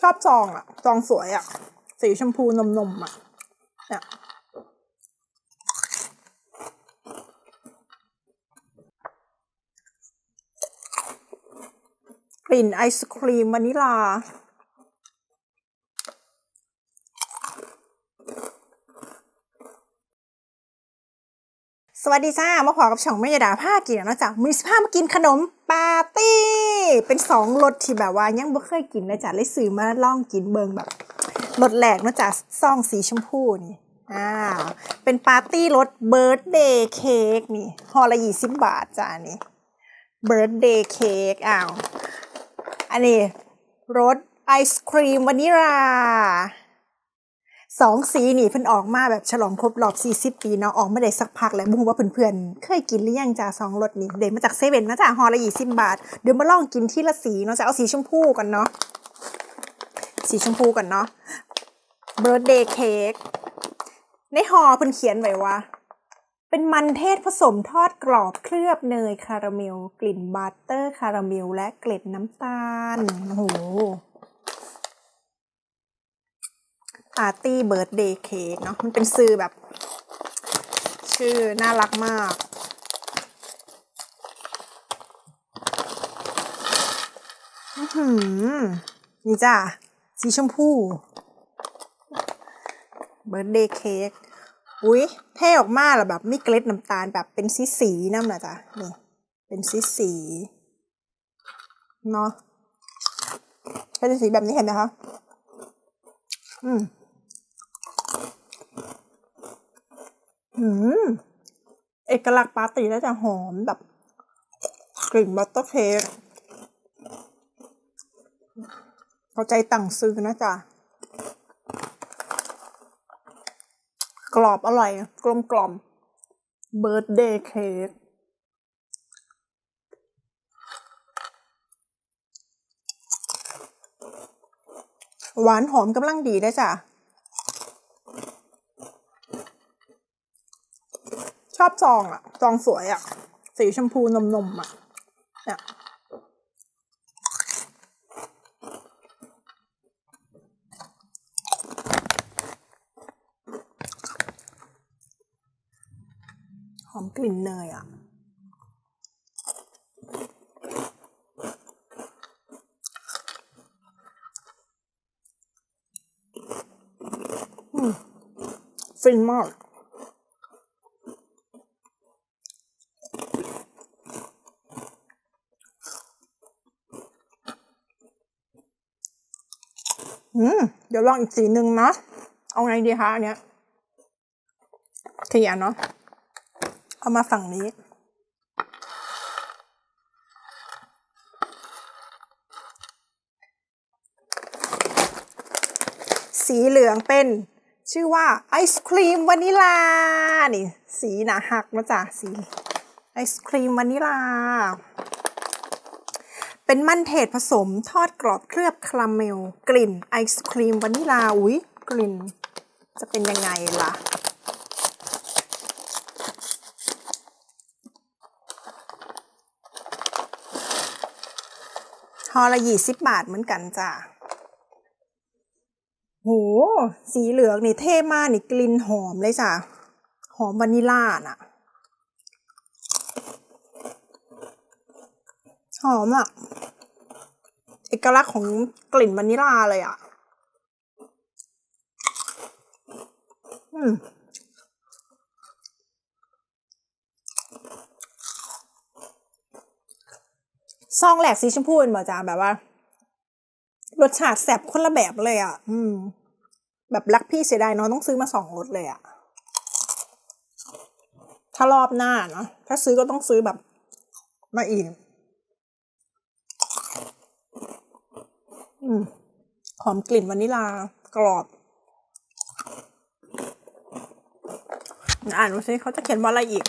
ชอบซองอะซองสวยอะสีชมพูนมนมอะเนี่ยกลิ่นไอศครีมวานิลา สวัสดีจ้า มาขอกับช่องแม่ยาดาผ้ากินนะจ๊ะมีสิผ้ามากินขนมปาร์ตี้ เป็นสองรสที่แบบว่ายังบ่เคยกินนะจ๊ะเลยซื้อมาลองกินเบิงแบบรสแหลกนะจ๊ะซองสีชมพูนี่อ่าเป็นปาร์ตี้รสเบิร์ดเดย์เค้กนี่ห่อละยี่สิบบาทจ้านี่เบิร์ดเดย์เค้กอ้าวอันนี้รสไอศครีมวานิลา สองสีนี่เพิ่นออกมาแบบฉลองครบรอบ40 ปีเนาะออกมาได้สักพักแล้วบ่ฮู้ว่าเพื่อนๆเคยกินหรือยังจ้าสองรสนี้เด็มาจากเซเว่นนะจ้าฮอลละ20บบาท เดี๋ยวมาลองกินที่ละสีเนาะจะเอาสีชมพูก่อนเนาะสีชมพูก่อนเนาะ birthday cake ในห่อเพิ่นเขียนไว้ว่า เป็นมันเทศผสมทอดกรอบเคลือบเนยคาราเมล กลิ่นบัตเตอร์คาราเมลและเกล็ดน้ำตาลโอ้โห ปาร์ตี้เบิร์ดเดย์เค้กเนาะมันเป็นซื้อแบบ ชื่อน่ารักมาก อื้อหือนี่จ้าสีชมพูเบิร์ดเดย์เค้กอุ้ยเท่ออกมาแล้วแบบไม่เกล็ดน้ำตาลแบบเป็นสีสีน้ำนะจ๊ะนี่เป็นสีสีเนาะเป็นสีแบบนี้เห็นไหมคะ อืมอืมเอกลักษณ์ปาตีแล้วจะหอมแบบกลิ่นบัตเตอร์เค้กเข้าใจต่างซื้อนะจ๊ะ กรอบอร่อย กลมกล่อมเบิร์ดเดย์เค้ก หวานหอมกำลังดีได้วยจ้ะ ชอบซองอะซองสวยอะสีชมพูนมนมอะเนี่ยหอมกลิ่นเนยอะ ฟินมาก อืม เดี๋ยวลองอีกสีหนึ่งนะ เอาไงดีคะอันเนี้ยเคลียร์เนาะ เอามาฝั่งนี้สีเหลืองเป็น ชื่อว่าไอศครีมวานิลา นี่ สีหนาหักนะจ๊ะสีไอศครีมวานิลา เป็นมันเทศผสมทอดกรอบเคลือบคาราเมล กลิ่นไอศครีมวานิลา อุ๊ยกลิ่น จะเป็นยังไงล่ะฮอละยี่สิบบาทเหมือนกันจ้ะ โห สีเหลืองนี่เท่มากนี่กลิ่นหอมเลยจ้ะ หอมวานิลาน่ะ หอมอะ เอกลักษณ์ของกลิ่นวานิลาเลยอะ อืมซองแหลกสีชมพูเป็นบ่จ้าแบบว่า รสชาติแสบคนละแบบเลยอะ อืม แบบรักพี่เสียดายเน้องต้องซื้อมาสองรสเลยอะถ้ารอบหน้าเนาะถ้าซื้อก็ต้องซื้อแบบมาอีกอหอมกลิ่นวานิลากรอบอ่านดูซิเขาจะเขียนว่าอะไรอีก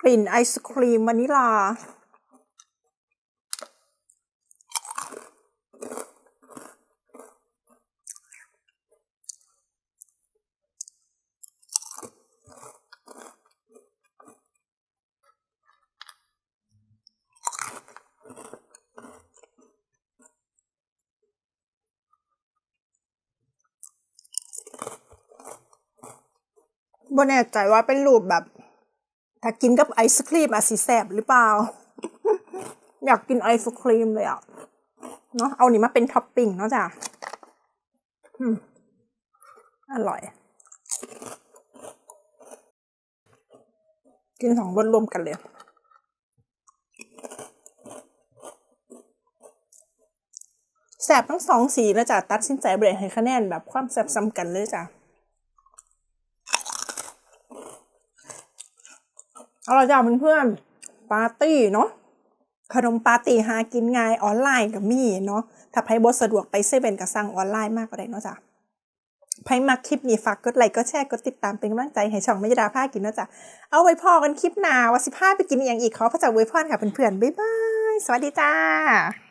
กลิ่นไอศครีมวานิลา บ่แน่ใจว่าเป็นรูปแบบ ถ้ากินกับไอศครีมอาจสิแสบหรือเปล่า อยากกินไอศครีมเลยอะ เนาะเอานี่มาเป็นท็อปปิ้งเนาะจ้ะอร่อย กินสองรสรวมกันเลยแสบทั้งสองสีนะจ๊ะตัดสินใจเบรกให้คะแนนแบบความแสบซ้ำกันเลยจ้ะ เอาละจ้ะเพื่อนๆปาร์ตี้เนาะขนมปาร์ตี้หากินง่ายออนไลน์กับมีเนาะถ้าไพ่บสะดวกไปเซเว่นก็สั่งออนไลน์มากก็ได้เนาะจ้ะไพ่มาคลิปนี้ฝากกดไลค์กดแชร์กดติดตามเป็นกำลังใจให้ช่องไม่ยดาผ้ากินเนาะจ้ะเอาไว้พอกันคลิปหนาว่าสิพาไปกินอย่างอีกขอพระเจ้าอวยพรค่ะเพื่อนๆบ๊ายบายสวัสดีจ้า